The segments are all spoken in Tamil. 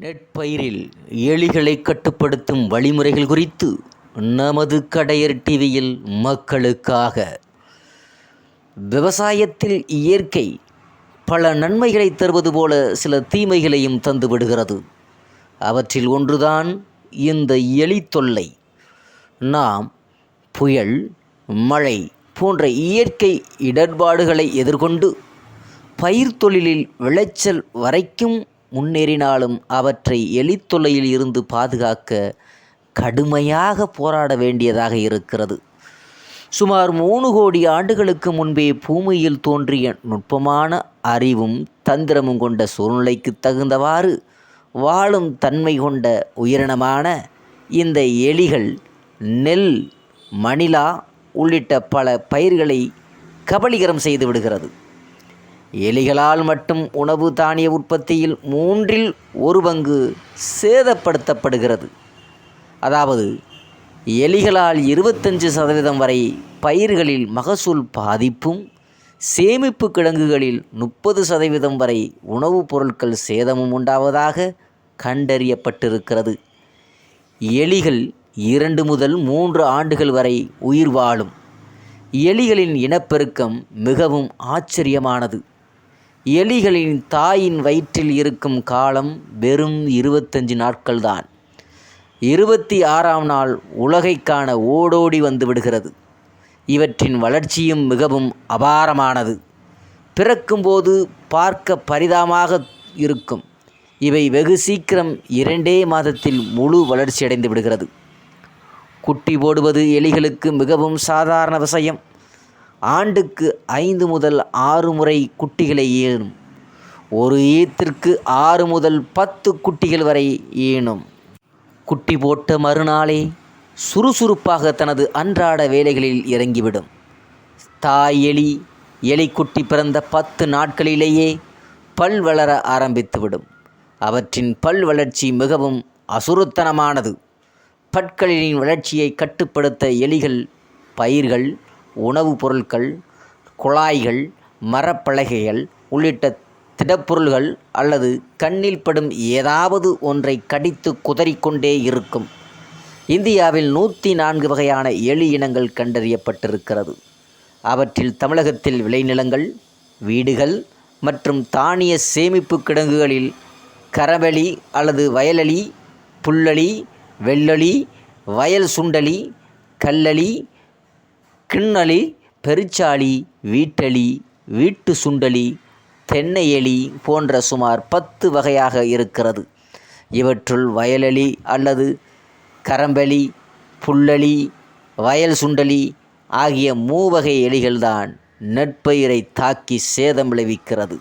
நெற்பயிரில் எலிகளை கட்டுப்படுத்தும் வழிமுறைகள் குறித்து நமது கடையர் டிவியில் மக்களுக்காக. விவசாயத்தில் இயற்கை பல நன்மைகளை தருவது போல சில தீமைகளையும் தந்துவிடுகிறது அவற்றில் ஒன்றுதான் இந்த எலி தொல்லை. நாம் புயல் மழை போன்ற இயற்கை இடர்பாடுகளை எதிர்கொண்டு பயிர் தொழிலில் விளைச்சல் வரைக்கும் முன்னேறினாலும் அவற்றை எலித்தொல்லையில் இருந்து பாதுகாக்க கடுமையாக போராட வேண்டியதாக இருக்கிறது. சுமார் மூணு கோடி ஆண்டுகளுக்கு முன்பே பூமியில் தோன்றிய நுட்பமான அறிவும் தந்திரமும் கொண்ட சூழ்நிலைக்கு தகுந்தவாறு வாழும் தன்மை கொண்ட உயிரினமான இந்த எலிகள் நெல் மணிலா உள்ளிட்ட பல பயிர்களை கபலிகரம் செய்து விடுகிறது. எலிகளால் மட்டும் உணவு தானிய உற்பத்தியில் மூன்றில் ஒரு பங்கு சேதப்படுத்தப்படுகிறது. அதாவது எலிகளால் இருபத்தஞ்சு சதவீதம் வரை பயிர்களில் மகசூல் பாதிப்பும் சேமிப்பு கிடங்குகளில் முப்பது சதவீதம் வரை உணவுப் பொருட்கள் சேதமும் உண்டாவதாக கண்டறியப்பட்டிருக்கிறது. எலிகள் இரண்டு முதல் மூன்று ஆண்டுகள் வரை உயிர் வாழும். எலிகளின் இனப்பெருக்கம் மிகவும் ஆச்சரியமானது. எலிகளின் தாயின் வயிற்றில் இருக்கும் காலம் வெறும் இருபத்தஞ்சு நாட்கள்தான். இருபத்தி ஆறாம் நாள் உலகை காண ஓடோடி வந்து விடுகிறது. இவற்றின் வளர்ச்சியும் மிகவும் அபாரமானது. பிறக்கும்போது பார்க்க பரிதாமாக இருக்கும். இவை வெகு சீக்கிரம் இரண்டே மாதத்தில் முழு வளர்ச்சியடைந்து விடுகிறது. குட்டி போடுவது எலிகளுக்கு மிகவும் சாதாரண விஷயம். ஆண்டுக்கு ஐந்து முதல் ஆறு முறை குட்டிகளை ஈனும் ஒரு ஈத்திற்கு ஆறு முதல் பத்து குட்டிகள் வரை ஈனும் குட்டி போட்ட மறுநாளே சுறுசுறுப்பாக தனது அன்றாட வேலைகளில் இறங்கிவிடும். தாய் எலி எலிக்குட்டி பிறந்த பத்து நாட்களிலேயே பல் வளர ஆரம்பித்துவிடும். அவற்றின் பல் வளர்ச்சி மிகவும் அசுரத்தனமானது. பற்களின் வளர்ச்சியை கட்டுப்படுத்த எலிகள் பயிர்கள் உணவுப் பொருட்கள் குழாய்கள் மரப்பலகைகள் உள்ளிட்ட திடப்பொருள்கள் அல்லது கண்ணில் படும் ஏதாவது ஒன்றை கடித்து குதறிக்கொண்டே இருக்கும். இந்தியாவில் நூற்றி நான்கு வகையான எலி இனங்கள் கண்டறியப்பட்டிருக்கிறது. அவற்றில் தமிழகத்தில் விளைநிலங்கள் வீடுகள் மற்றும் தானிய சேமிப்பு கிடங்குகளில் கரவெளி அல்லது வயலளி புல்லளி வெள்ளளி வயல் சுண்டலி கல்லளி கிண்ணலி பெருச்சாளி வீட்டளி வீட்டு சுண்டலி தென்னை எலி போன்ற சுமார் பத்து வகையாக இருக்கிறது. இவற்றுள் வயலளி அல்லது கரம்பலி புல்லளி வயல் சுண்டலி ஆகிய மூவகை எலிகள்தான் நெற்பயிரை தாக்கி சேதம் விளைவிக்கிறது.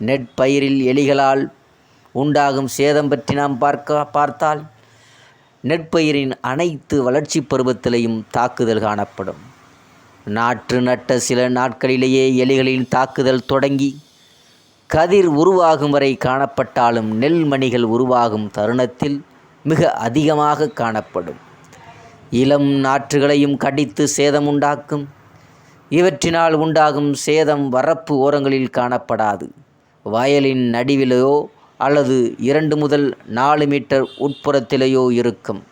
நெற்பயிரில் எலிகளால் உண்டாகும் சேதம் பற்றி நாம் பார்க்க பார்த்தால் நெற்பயிரின் அனைத்து வளர்ச்சி பருவத்திலையும் தாக்குதல் காணப்படும். நாற்று நட்ட சில நாட்களிலேயே எலிகளின் தாக்குதல் தொடங்கி கதிர் உருவாகும் வரை காணப்பட்டாலும் நெல் மணிகள் உருவாகும் தருணத்தில் மிக அதிகமாக காணப்படும். இளம் நாற்றுகளையும் கடித்து சேதம் உண்டாக்கும். இவற்றினால் உண்டாகும் சேதம் வரப்பு ஓரங்களில் காணப்படாது. வயலின் நடுவிலோ அல்லது இரண்டு முதல் நாலு மீட்டர் உட்புறத்திலேயோ இருக்கும்.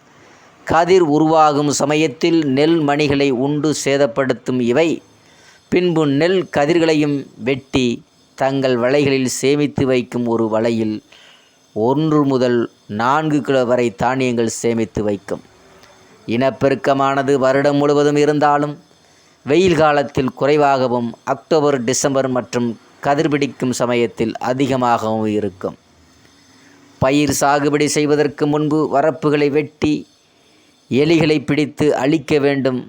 கதிர் உருவாகும் சமயத்தில் நெல் மணிகளை உண்டு சேதப்படுத்தும் இவை. பின்பு நெல் கதிர்களையும் வெட்டி தங்கள் வலைகளில் சேமித்து வைக்கும் ஒரு வலையில் ஒன்று முதல் நான்கு கிலோ வரை தானியங்கள் சேமித்து வைக்கும். இனப்பெருக்கமானது வருடம் முழுவதும் இருந்தாலும் வெயில் காலத்தில் குறைவாகவும் அக்டோபர் டிசம்பர் மற்றும் கதிர்பிடிக்கும் சமயத்தில் அதிகமாகவும் இருக்கும். பயிர் சாகுபடி செய்வதற்கு முன்பு வரப்புகளை வெட்டி எலிகளை பிடித்து அழிக்க வேண்டும்.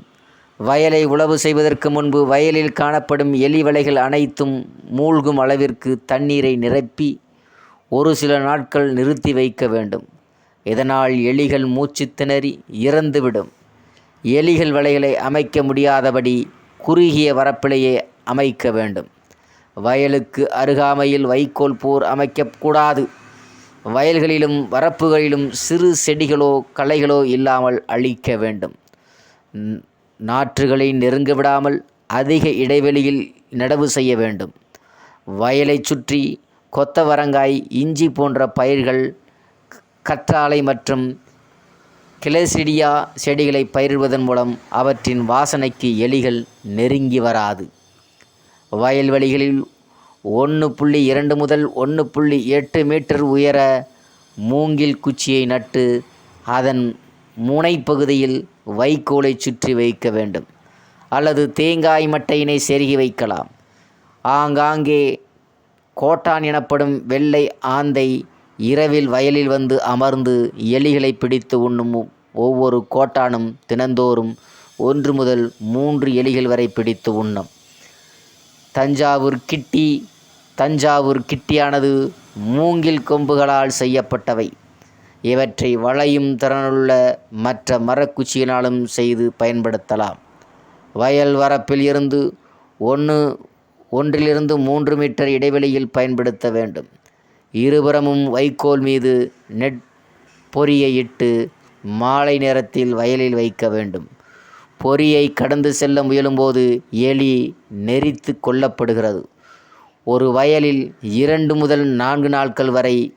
வயலை உழவு செய்வதற்கு முன்பு வயலில் காணப்படும் எலி வலைகள் அனைத்தும் மூழ்கும் அளவிற்கு தண்ணீரை நிரப்பி ஒரு சில நாட்கள் நிறுத்தி வைக்க வேண்டும். இதனால் எலிகள் மூச்சு திணறி இறந்துவிடும். எலிகள் வலைகளை அமைக்க முடியாதபடி குறுகிய வரப்பிலேயே அமைக்க வேண்டும். வயலுக்கு அருகாமையில் வைக்கோல் போர் அமைக்கக்கூடாது. வயல்களிலும் வரப்புகளிலும் சிறு செடிகளோ களைகளோ இல்லாமல் அழிக்க வேண்டும். நாற்றுகளை நெருங்க விடாமல் அதிக இடைவெளியில் நடவு செய்ய வேண்டும். வயலை சுற்றி கொத்தவரங்காய் இஞ்சி போன்ற பயிர்கள் கற்றாழை மற்றும் கிளசிடியா செடிகளை பயிரிடுவதன் மூலம் அவற்றின் வாசனைக்கு எலிகள் நெருங்கி வராது. வயல்வெளிகளில் ஒன்று புள்ளி இரண்டு முதல் ஒன்று புள்ளி எட்டு மீட்டர் உயர மூங்கில் குச்சியை நட்டு அதன் முனைப்பகுதியில் வைக்கோலை சுற்றி வைக்க வேண்டும். அல்லது தேங்காய் மட்டையினை செருகி வைக்கலாம். ஆங்காங்கே கோட்டான் எனப்படும் வெள்ளை ஆந்தை இரவில் வயலில் வந்து அமர்ந்து எலிகளை பிடித்து உண்ணும் ஒவ்வொரு கோட்டானும் தினந்தோறும் ஒன்று முதல் மூன்று எலிகள் வரை பிடித்து உண்ணும். தஞ்சாவூர் கிட்டி தஞ்சாவூர் கிட்டியானது மூங்கில் கொம்புகளால் செய்யப்பட்டவை. இவற்றை வளையும் திறனுள்ள மற்ற மரக்குச்சியினாலும் செய்து பயன்படுத்தலாம். வயல் வரப்பில் இருந்து ஒன்று ஒன்றிலிருந்து மூன்று மீட்டர் இடைவெளியில் பயன்படுத்த வேண்டும். இருபுறமும் வைக்கோல் மீது நெட் பொறியை இட்டு மாலை நேரத்தில் வயலில் வைக்க வேண்டும். பொறியை கடந்து செல்ல முயலும்போது எலி நெரித்து கொல்லப்படுகிறது. ஒரு வயலில் இரண்டு முதல் நான்கு நாட்கள் வரை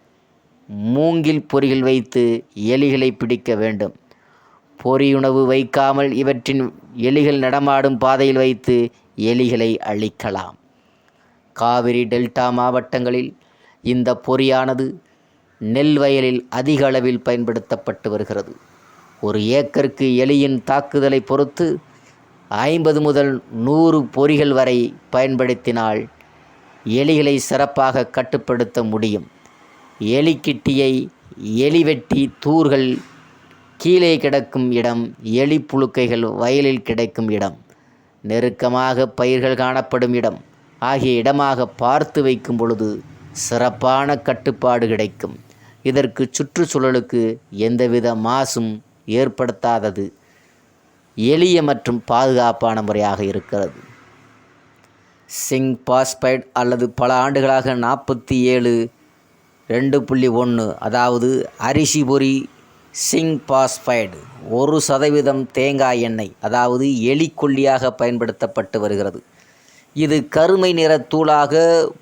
மூங்கில் பொறிகள் வைத்து எலிகளை பிடிக்க வேண்டும். பொறியுணவு வைக்காமல் இவற்றின் எலிகள் நடமாடும் பாதையில் வைத்து எலிகளை அழிக்கலாம். காவிரி டெல்டா மாவட்டங்களில் இந்த பொறியானது நெல் வயலில் அதிக அளவில் பயன்படுத்தப்பட்டு வருகிறது. ஒரு ஏக்கருக்கு எலியின் தாக்குதலை பொறுத்து ஐம்பது முதல் நூறு பொறிகள் வரை பயன்படுத்தினால் எலிகளை சிறப்பாக கட்டுப்படுத்த முடியும். எலிக்கிட்டியை எலி வெட்டி தூர்கள் கீழே கிடக்கும் இடம் எலி புழுக்கைகள் வயலில் கிடைக்கும் இடம் நெருக்கமாக பயிர்கள் காணப்படும் இடம் ஆகிய இடமாக பார்த்து வைக்கும் பொழுது சிறப்பான கட்டுப்பாடு கிடைக்கும். இதற்கு சுற்றுச்சூழலுக்கு எந்தவித மாசும் ஏற்படுத்தாதது. எளிய மற்றும் பாதுகாப்பான முறையாக இருக்கிறது. சிங் பாஸ்பைட் அல்லது பல ஆண்டுகளாக நாற்பத்தி ஏழு ரெண்டு புள்ளி ஒன்று அதாவது அரிசி பொரி சிங் பாஸ்பைடு ஒரு சதவீதம் தேங்காய் எண்ணெய் அதாவது எலிக்கொல்லியாக பயன்படுத்தப்பட்டு வருகிறது. இது கருமை நிற தூளாக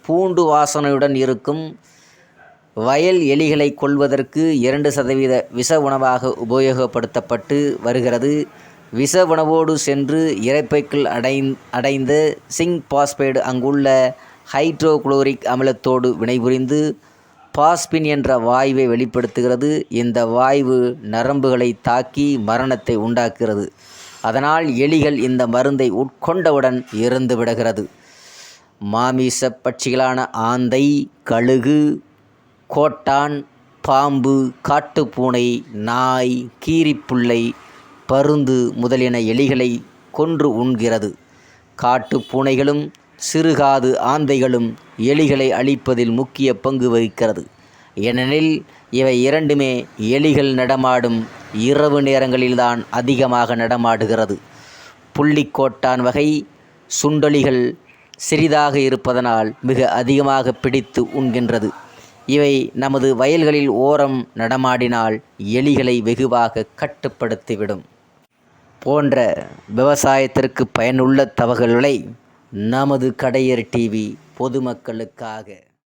பூண்டு வாசனையுடன் இருக்கும். வயல் எலிகளை கொல்வதற்கு இரண்டு சதவீத விஷ உணவாக உபயோகப்படுத்தப்பட்டு வருகிறது. விஷ உணவோடு சென்று இரைப்பைக்குள் அடை அடைந்த சிங் பாஸ்பேடு அங்குள்ள ஹைட்ரோகுளோரிக் அமிலத்தோடு வினைபுரிந்து பாஸ்பின் என்ற வாயுவை வெளிப்படுத்துகிறது. இந்த வாயு நரம்புகளை தாக்கி மரணத்தை உண்டாக்குகிறது. அதனால் எலிகள் இந்த மருந்தை உட்கொண்டவுடன் இறந்து விடுகிறது. மாமிச பட்சிகளான ஆந்தை கழுகு கோட்டான் பாம்பு காட்டுப்பூனை நாய் கீரிப்புள்ளை பருந்து முதலியன எலிகளை கொன்று உண்கிறது. காட்டுப் பூனைகளும் சிறுகாது ஆந்தைகளும் எலிகளை அழிப்பதில் முக்கிய பங்கு வகிக்கிறது. ஏனெனில் இவை இரண்டுமே எலிகள் நடமாடும் இரவு நேரங்களில்தான் அதிகமாக நடமாடுகிறது. புள்ளிக்கோட்டான் வகை சுண்டலிகள் சிறிதாக இருப்பதனால் மிக அதிகமாக பிடித்து உண்கின்றது. இவை நமது வயல்களில் ஓரம் நடமாடினால் எலிகளை வெகுவாக கட்டுப்படுத்திவிடும். போன்ற விவசாயத்திற்கு பயனுள்ள தகவல்களை நமது கடையர் டிவி பொதுமக்களுக்காக.